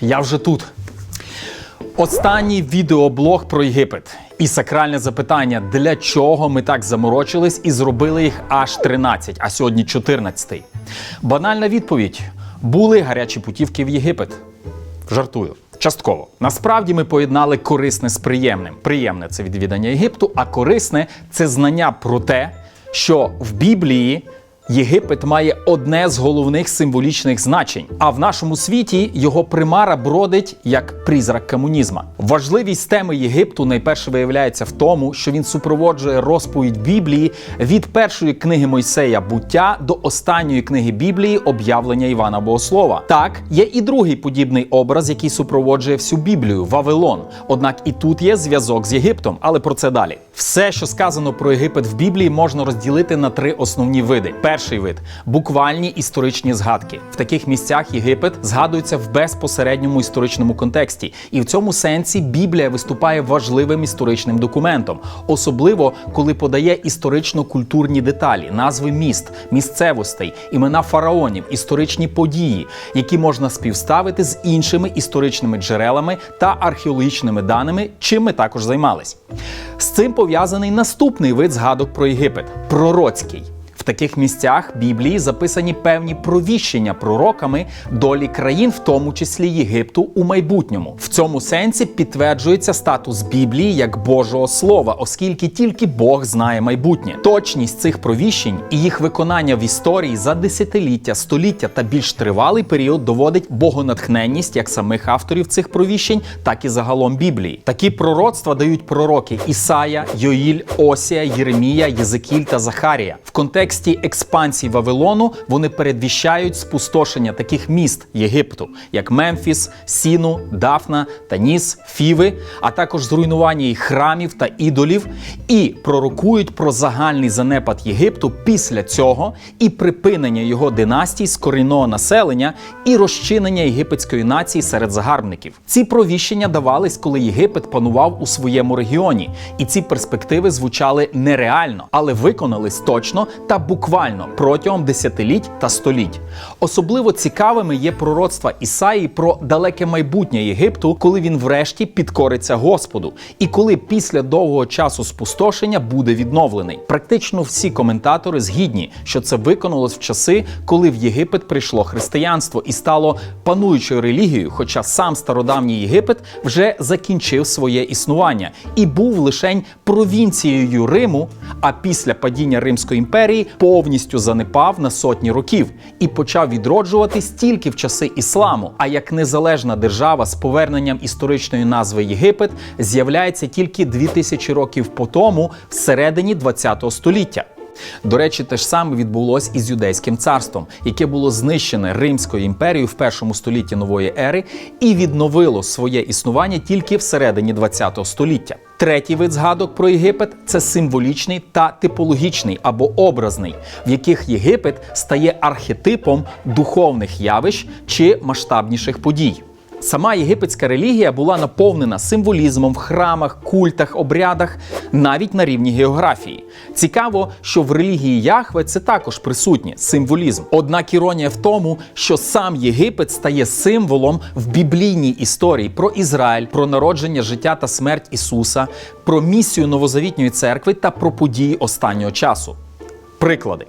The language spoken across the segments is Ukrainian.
Я вже тут. Останній відеоблог про Єгипет. І сакральне запитання: для чого ми так заморочились і зробили їх аж 13, а сьогодні 14. Банальна відповідь: були гарячі путівки в Єгипет. Жартую. Частково. Насправді ми поєднали корисне з приємним. Приємне це відвідання Єгипту, а корисне це знання про те, що в Біблії Єгипет має одне з головних символічних значень. А в нашому світі його примара бродить як призрак комунізма. Важливість теми Єгипту найперше виявляється в тому, що він супроводжує розповідь Біблії від першої книги Мойсея буття до останньої книги Біблії об'явлення Івана Богослова. Так, є і другий подібний образ, який супроводжує всю Біблію Вавилон. Однак і тут є зв'язок з Єгиптом, але про це далі. Все, що сказано про Єгипет в Біблії, можна розділити на три основні види. Перший вид буквальні історичні згадки. В таких місцях Єгипет згадується в безпосередньому історичному контексті, і в цьому сенсі Біблія виступає важливим історичним документом, особливо коли подає історично-культурні деталі, назви міст, місцевостей, імена фараонів, історичні події, які можна співставити з іншими історичними джерелами та археологічними даними, чим ми також займались. З цим пов'язаний наступний вид згадок про Єгипет пророцький. В таких місцях Біблії записані певні провіщення пророками долі країн, в тому числі Єгипту, у майбутньому. В цьому сенсі підтверджується статус Біблії як Божого Слова, оскільки тільки Бог знає майбутнє. Точність цих провіщень і їх виконання в історії за десятиліття, століття та більш тривалий період доводить богонатхненність як самих авторів цих провіщень, так і загалом Біблії. Такі пророцтва дають пророки Ісая, Йоїль, Осія, Єремія, Єзекіль та Захарія. В контексті експансії Вавилону вони передвіщають спустошення таких міст Єгипту, як Мемфіс, Сіну, Дафна, Таніс, Фіви, а також зруйнування їх храмів та ідолів, і пророкують про загальний занепад Єгипту після цього і припинення його династій з корінного населення і розчинення єгипетської нації серед загарбників. Ці провіщення давались, коли Єгипет панував у своєму регіоні, і ці перспективи звучали нереально, але виконались точно та буквально протягом десятиліть та століть. Особливо цікавими є пророцтва Ісаї про далеке майбутнє Єгипту, коли він врешті підкориться Господу, і коли після довгого часу спустошення буде відновлений. Практично всі коментатори згідні, що це виконалось в часи, коли в Єгипет прийшло християнство і стало пануючою релігією, хоча сам стародавній Єгипет вже закінчив своє існування і був лишень провінцією Риму. А після падіння Римської імперії повністю занепав на сотні років і почав відроджуватись тільки в часи ісламу. А як незалежна держава з поверненням історичної назви Єгипет з'являється тільки 2000 років по тому, всередині ХХ століття. До речі, те ж саме відбулось і з юдейським царством, яке було знищене Римською імперією в першому столітті нової ери і відновило своє існування тільки всередині ХХ століття. Третій вид згадок про Єгипет це символічний та типологічний або образний, в яких Єгипет стає архетипом духовних явищ чи масштабніших подій. Сама єгипетська релігія була наповнена символізмом в храмах, культах, обрядах, навіть на рівні географії. Цікаво, що в релігії Яхве це також присутнє символізм. Однак іронія в тому, що сам Єгипет стає символом в біблійній історії про Ізраїль, про народження життя та смерть Ісуса, про місію новозавітньої церкви та про події останнього часу. Приклади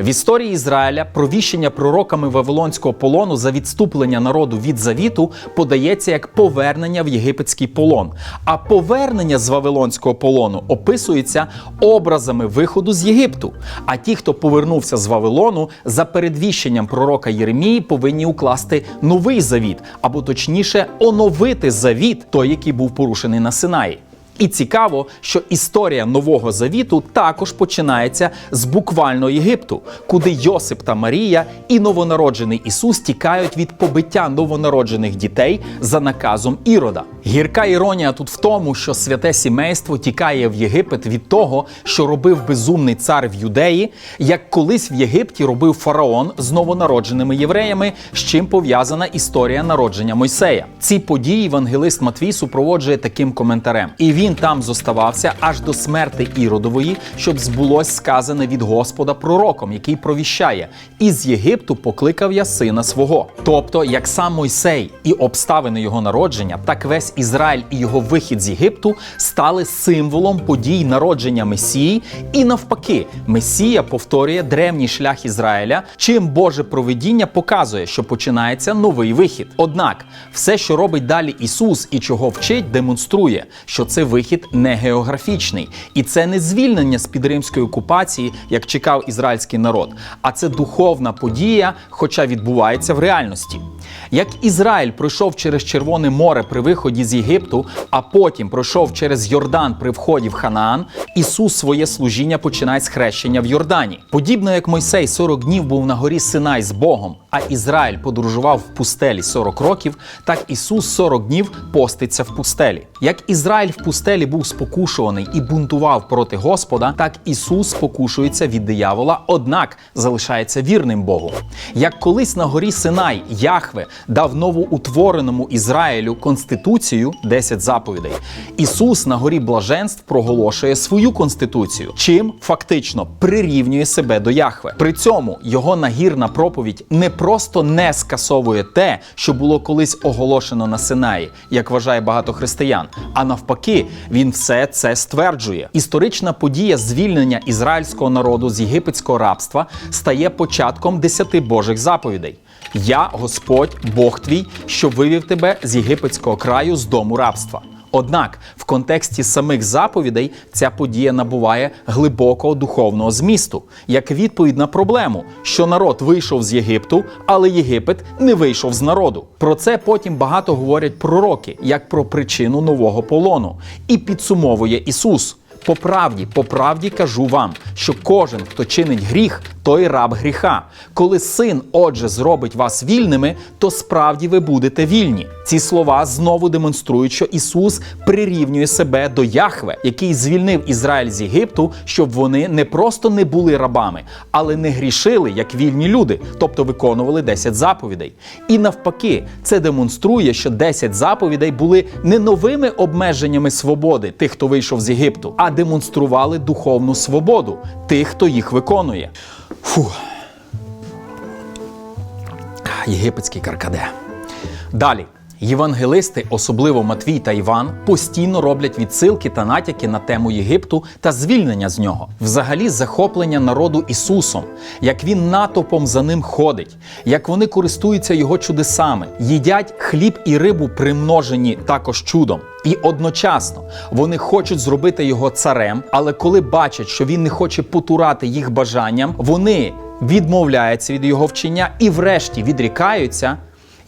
в історії Ізраїля провіщення пророками Вавилонського полону за відступлення народу від завіту подається як повернення в єгипетський полон. А повернення з Вавилонського полону описується образами виходу з Єгипту. А ті, хто повернувся з Вавилону, за передвіщенням пророка Єремії, повинні укласти новий завіт, або точніше, оновити завіт, той, який був порушений на Синаї. І цікаво, що історія нового завіту також починається з буквально Єгипту, куди Йосип та Марія і новонароджений Ісус тікають від побиття новонароджених дітей за наказом Ірода. Гірка іронія тут в тому, що святе сімейство тікає в Єгипет від того, що робив безумний цар в юдеї, як колись в Єгипті робив фараон з новонародженими євреями, з чим пов'язана історія народження Мойсея. Ці події евангелист Матвій супроводжує таким коментарем, і він там зоставався аж до смерти Іродової, щоб збулось сказане від Господа пророком, який провіщає: із Єгипту покликав я сина свого. Тобто, як сам Мойсей і обставини його народження, так весь Ізраїль і його вихід з Єгипту стали символом подій народження Месії, і навпаки, Месія повторює древній шлях Ізраїля, чим Боже провидіння показує, що починається новий вихід. Однак, все, що робить далі Ісус і чого вчить, демонструє, що це вихід не географічний, і це не звільнення з під римської окупації, як чекав ізраїльський народ, а це духовна подія, хоча відбувається в реальності. Як Ізраїль пройшов через Червоне море при виході з Єгипту, а потім пройшов через Йордан при вході в Ханаан, Ісус своє служіння починає з хрещення в Йордані. Подібно як Мойсей 40 днів був на горі Синай з Богом, а Ізраїль подорожував в пустелі 40 років, так Ісус 40 днів поститься в пустелі. Як Ізраїль в пустелі був спокушуваний і бунтував проти Господа, так Ісус спокушується від диявола, однак залишається вірним Богу. Як колись на горі Синай Яхве дав новоутвореному Ізраїлю конституцію 10 заповідей, Ісус на горі блаженств проголошує свою конституцію, чим фактично прирівнює себе до Яхве. При цьому його нагірна проповідь не просто не скасовує те, що було колись оголошено на Синаї, як вважає багато християн, а навпаки, він все це стверджує. Історична подія звільнення ізраїльського народу з єгипетського рабства стає початком десяти Божих заповідей. Я, Господь, Бог твій, що вивів тебе з єгипетського краю з дому рабства. Однак в контексті самих заповідей ця подія набуває глибокого духовного змісту, як відповідь на проблему, що народ вийшов з Єгипту, але Єгипет не вийшов з народу. Про це потім багато говорять пророки, як про причину нового полону, і підсумовує Ісус. По правді, по правді кажу вам, що кожен, хто чинить гріх, той раб гріха. Коли син, отже, зробить вас вільними, то справді ви будете вільні. Ці слова знову демонструють, що Ісус прирівнює себе до Яхве, який звільнив Ізраїль з Єгипту, щоб вони не просто не були рабами, але не грішили як вільні люди, тобто виконували 10 заповідей. І навпаки, це демонструє, що 10 заповідей були не новими обмеженнями свободи тих, хто вийшов з Єгипту, а демонстрували духовну свободу тих, хто їх виконує. Фу. Єгипетський каркаде. Далі. Євангелисти, особливо Матвій та Іван, постійно роблять відсилки та натяки на тему Єгипту та звільнення з нього, взагалі захоплення народу Ісусом, як він натовпом за ним ходить, як вони користуються його чудесами, їдять хліб і рибу, примножені також чудом. І одночасно вони хочуть зробити його царем, але коли бачать, що він не хоче потурати їх бажанням, вони відмовляються від його вчення і, врешті, відрікаються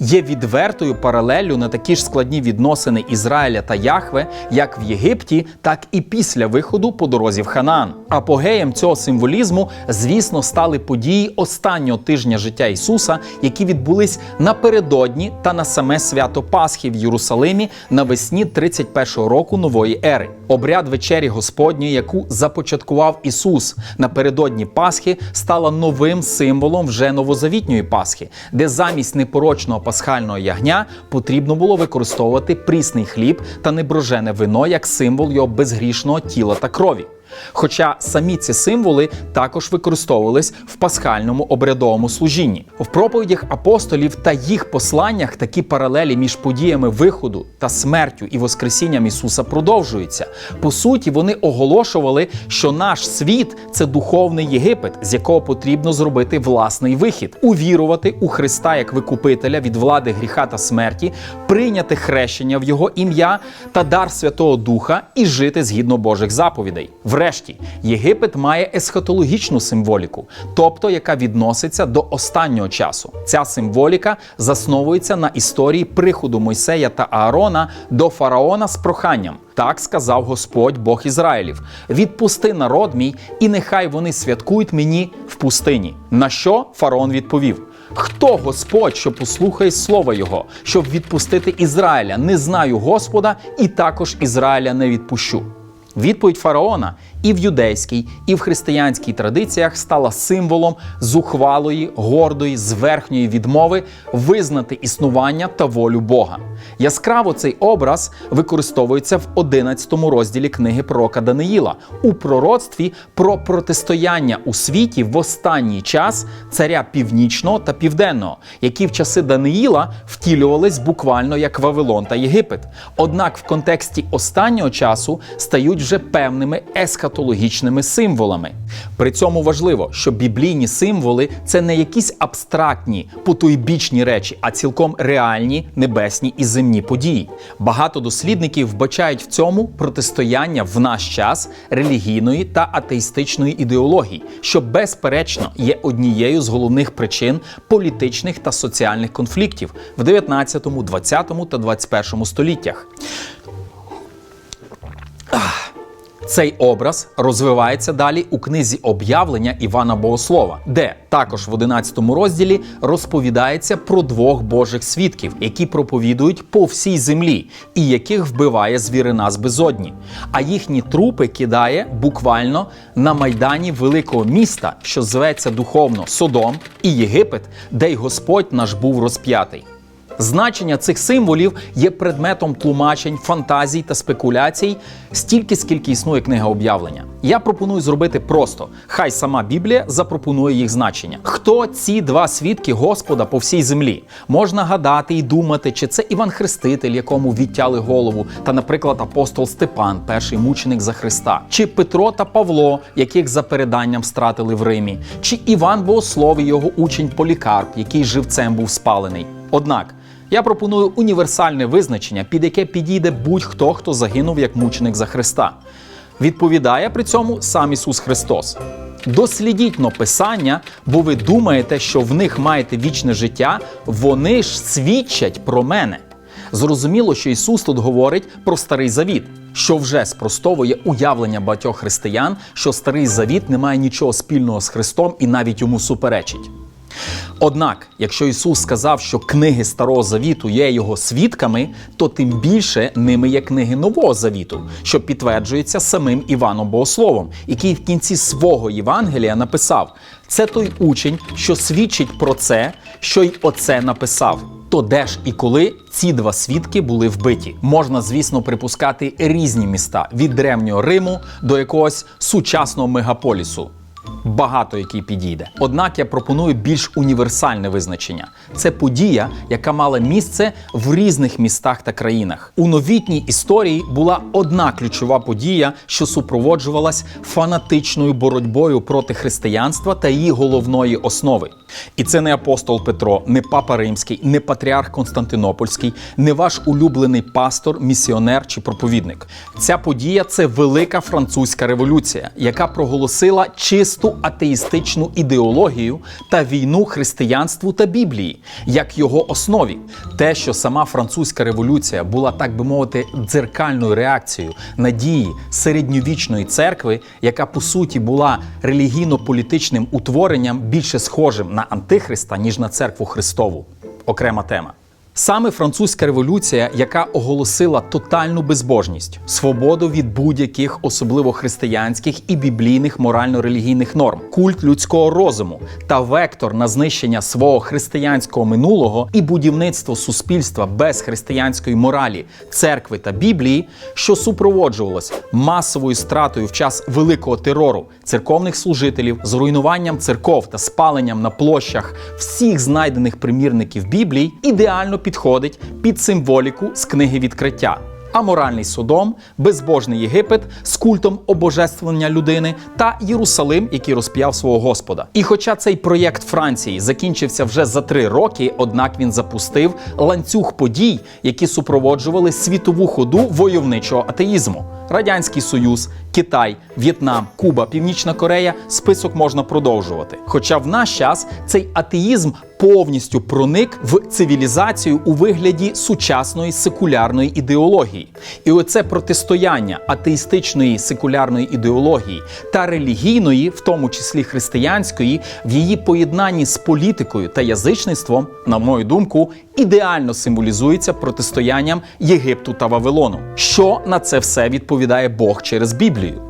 є відвертою паралеллю на такі ж складні відносини Ізраїля та Яхве, як в Єгипті, так і після виходу по дорозі в Ханаан. Апогеєм цього символізму, звісно, стали події останнього тижня життя Ісуса, які відбулись напередодні та на саме свято Пасхи в Єрусалимі навесні 31-го року нової ери. Обряд вечері Господньої, яку започаткував Ісус напередодні Пасхи, стала новим символом вже новозавітньої Пасхи, де замість непорочного пасхального ягня потрібно було використовувати прісний хліб та неброжене вино як символ його безгрішного тіла та крові. Хоча самі ці символи також використовувались в пасхальному обрядовому служінні. В проповідях апостолів та їх посланнях такі паралелі між подіями виходу та смертю і Воскресінням Ісуса продовжуються. По суті, вони оголошували, що наш світ це духовний Єгипет, з якого потрібно зробити власний вихід, увірувати у Христа як викупителя від влади гріха та смерті, прийняти хрещення в Його ім'я та дар Святого Духа і жити згідно Божих заповідей. Врешті, Єгипет має есхатологічну символіку, тобто яка відноситься до останнього часу. Ця символіка засновується на історії приходу Мойсея та Аарона до фараона з проханням. Так сказав Господь Бог Ізраїлів: відпусти народ мій, і нехай вони святкують мені в пустині. На що фараон відповів: Хто Господь, що послухає слово Його, щоб відпустити Ізраїля? Не знаю Господа, і також Ізраїля не відпущу. Відповідь фараона і в юдейській, і в християнській традиціях стала символом зухвалої, гордої, зверхньої відмови визнати існування та волю Бога. Яскраво цей образ використовується в 11 розділі книги пророка Даниїла у пророцтві про протистояння у світі в останній час царя північного та південного, які в часи Даниїла втілювались буквально як Вавилон та Єгипет. Однак в контексті останнього часу стають вже певними есхатологічними символами. При цьому важливо, що біблійні символи це не якісь абстрактні, потойбічні речі, а цілком реальні небесні і земні події. Багато дослідників вбачають в цьому протистояння в наш час релігійної та атеїстичної ідеології, що безперечно є однією з головних причин політичних та соціальних конфліктів в 19, 20 та 21 століттях. Цей образ розвивається далі у книзі об'явлення Івана Богослова, де також в 11 розділі розповідається про двох божих свідків, які проповідують по всій землі, і яких вбиває звірина з безодні. А їхні трупи кидає буквально на майдані великого міста, що зветься духовно Содом і Єгипет, де й Господь наш був розп'ятий. Значення цих символів є предметом тлумачень, фантазій та спекуляцій стільки, скільки існує книга об'явлення. Я пропоную зробити просто: хай сама Біблія запропонує їх значення. Хто ці два свідки Господа по всій землі? Можна гадати і думати, чи це Іван Хреститель, якому відтяли голову, та, наприклад, апостол Степан, перший мученик за Христа, чи Петро та Павло, яких за переданням стратили в Римі, чи Іван Богослов і його учень Полікарп, який живцем був спалений. Однак. Я пропоную універсальне визначення, під яке підійде будь-хто, хто загинув як мученик за Христа. Відповідає при цьому сам Ісус Христос. Дослідіть но Писання, бо ви думаєте, що в них маєте вічне життя, вони ж свідчать про мене. Зрозуміло, що Ісус тут говорить про старий завіт, що вже спростовує уявлення багатьох християн, що старий завіт не має нічого спільного з Христом і навіть йому суперечить. Однак, якщо Ісус сказав, що книги Старого Завіту є його свідками, то тим більше ними є книги Нового Завіту, що підтверджується самим Іваном Богословом, який в кінці свого Євангелія написав: це той учень, що свідчить про це, що й оце написав. То де ж і коли ці два свідки були вбиті? Можна, звісно, припускати різні міста від древнього Риму до якогось сучасного мегаполісу багато який підійде. Однак я пропоную більш універсальне визначення: це подія, яка мала місце в різних містах та країнах. У новітній історії була одна ключова подія, що супроводжувалась фанатичною боротьбою проти християнства та її головної основи. І це не апостол Петро, не папа Римський, не патріарх Константинопольський, не ваш улюблений пастор, місіонер чи проповідник. Ця подія це велика французька революція, яка проголосила чисту атеїстичну ідеологію та війну християнству та Біблії, як його основі. Те, що сама французька революція була, так би мовити, дзеркальною реакцією на дії середньовічної церкви, яка по суті була релігійно-політичним утворенням більше схожим на антихриста, ніж на церкву Христову. Окрема тема. Саме французька революція, яка оголосила тотальну безбожність, свободу від будь-яких, особливо християнських і біблійних морально-релігійних норм, культ людського розуму та вектор на знищення свого християнського минулого і будівництво суспільства без християнської моралі, церкви та біблії, що супроводжувалось масовою стратою в час великого терору церковних служителів, зруйнуванням церков та спаленням на площах всіх знайдених примірників Біблії, ідеально підходить під символіку з книги відкриття. Аморальний Содом, безбожний Єгипет з культом обожествлення людини та Єрусалим, який розп'яв свого Господа. І хоча цей проєкт Франції закінчився вже за три роки, однак він запустив ланцюг подій, які супроводжували світову ходу войовничого атеїзму. Радянський Союз, Китай, В'єтнам, Куба, Північна Корея список можна продовжувати. Хоча в наш час цей атеїзм повністю проник в цивілізацію у вигляді сучасної секулярної ідеології. І оце протистояння атеїстичної секулярної ідеології та релігійної, в тому числі християнської, в її поєднанні з політикою та язичництвом, на мою думку, ідеально символізується протистоянням Єгипту та Вавилону. Що на це все відповідає Бог через Біблію?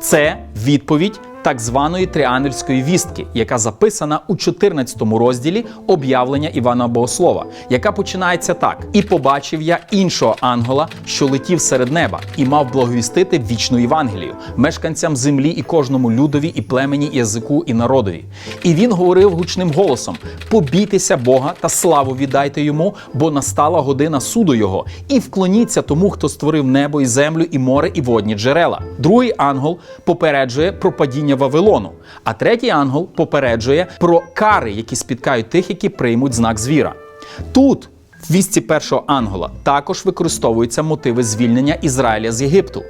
Це відповідь так званої тріангельської вістки, яка записана у 14 розділі об'явлення Івана Богослова, яка починається так: І побачив я іншого ангела, що летів серед неба, і мав благовістити вічну Євангелію, мешканцям землі і кожному людові, і племені, і язику, і народові. І він говорив гучним голосом: побійтеся Бога та славу віддайте йому, бо настала година суду його, і вклоніться тому, хто створив небо і землю, і море, і водні джерела. Другий ангел попереджує про падіння Вавилону, а третій ангел попереджує про кари, які спіткають тих, які приймуть знак звіра. Тут, в вісці першого ангела, також використовуються мотиви звільнення Ізраїля з Єгипту.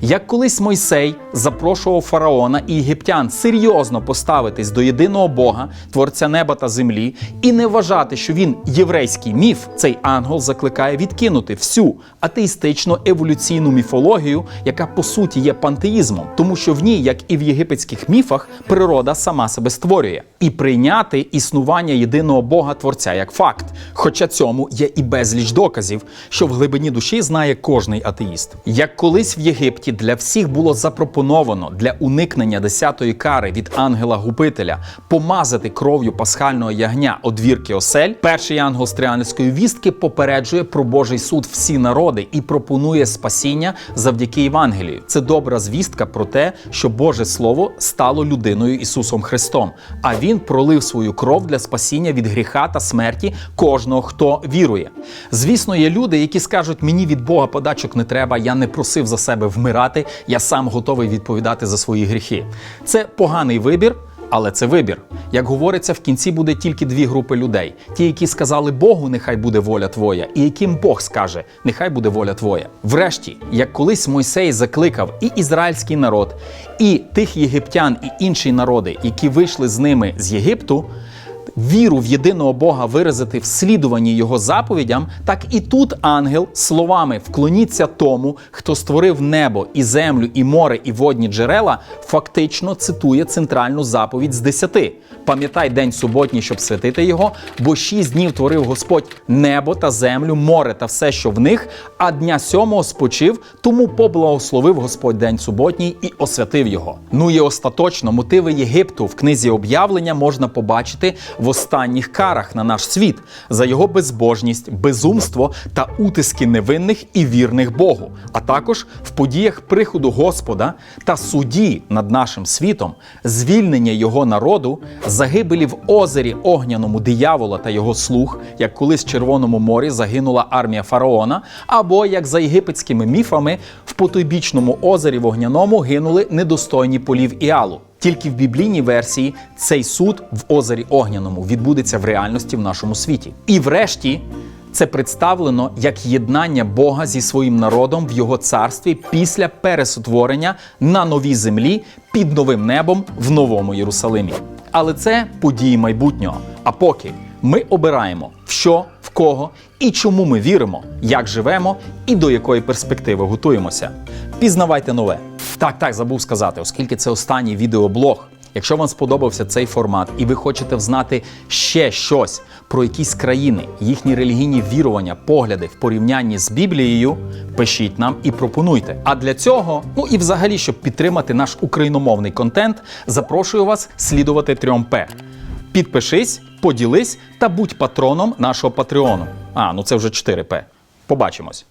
Як колись Мойсей запрошував фараона і єгиптян серйозно поставитись до єдиного Бога, творця неба та землі, і не вважати, що він єврейський міф, цей ангел закликає відкинути всю атеїстичну еволюційну міфологію, яка по суті є пантеїзмом, тому що в ній, як і в єгипетських міфах, природа сама себе створює, і прийняти існування єдиного Бога творця як факт. Хоча цьому є і безліч доказів, що в глибині душі знає кожний атеїст. Як колись в Єгипті для всіх було запропоновано для уникнення десятої кари від ангела губителя помазати кров'ю пасхального ягня одвірки осель, перший ангел з вістки попереджує про Божий суд всі народи і пропонує спасіння завдяки Євангелію. Це добра звістка про те, що Боже Слово стало людиною Ісусом Христом, а Він пролив свою кров для спасіння від гріха та смерті кожного, хто вірує. Звісно, є люди, які скажуть: мені від Бога подачок не треба, я не просив за себе вмирати, я сам готовий відповідати за свої гріхи. Це поганий вибір. Але це вибір. Як говориться, в кінці буде тільки дві групи людей: ті, які сказали Богу, нехай буде воля твоя, і яким Бог скаже, нехай буде воля твоя. Врешті, як колись Мойсей закликав і ізраїльський народ, і тих єгиптян, і інші народи, які вийшли з ними з Єгипту. Віру в єдиного Бога виразити в слідуванні його заповідям, так і тут ангел словами вклоніться тому, хто створив небо і землю, і море, і водні джерела, фактично цитує центральну заповідь з десяти. Пам'ятай день суботній, щоб святити його, бо шість днів творив Господь небо та землю, море та все, що в них, а дня сьомого спочив, тому поблагословив Господь день суботній і освятив його. Ну і остаточно мотиви Єгипту в книзі об'явлення можна побачити останніх карах на наш світ за його безбожність, безумство та утиски невинних і вірних Богу, а також в подіях приходу Господа та суді над нашим світом, звільнення його народу, загибелі в озері огняному диявола та його слуг, як колись в Червоному морі загинула армія фараона, або як за єгипетськими міфами в потойбічному озері вогняному гинули недостойні полів Іалу. Тільки в біблійній версії цей суд в озері Огняному відбудеться в реальності в нашому світі. І врешті це представлено як єднання Бога зі своїм народом в його царстві після пересотворення на новій землі під новим небом в новому Єрусалимі. Але це події майбутнього. А поки ми обираємо в що, в кого і чому ми віримо, як живемо і до якої перспективи готуємося. Пізнавайте нове. Так, так, забув сказати, оскільки це останній відеоблог. Якщо вам сподобався цей формат і ви хочете взнати ще щось про якісь країни, їхні релігійні вірування, погляди в порівнянні з Біблією, пишіть нам і пропонуйте. А для цього, ну і взагалі, щоб підтримати наш україномовний контент, запрошую вас слідувати 3П. Підпишись, поділись та будь патроном нашого Патреону. А, ну це вже 4П. Побачимось.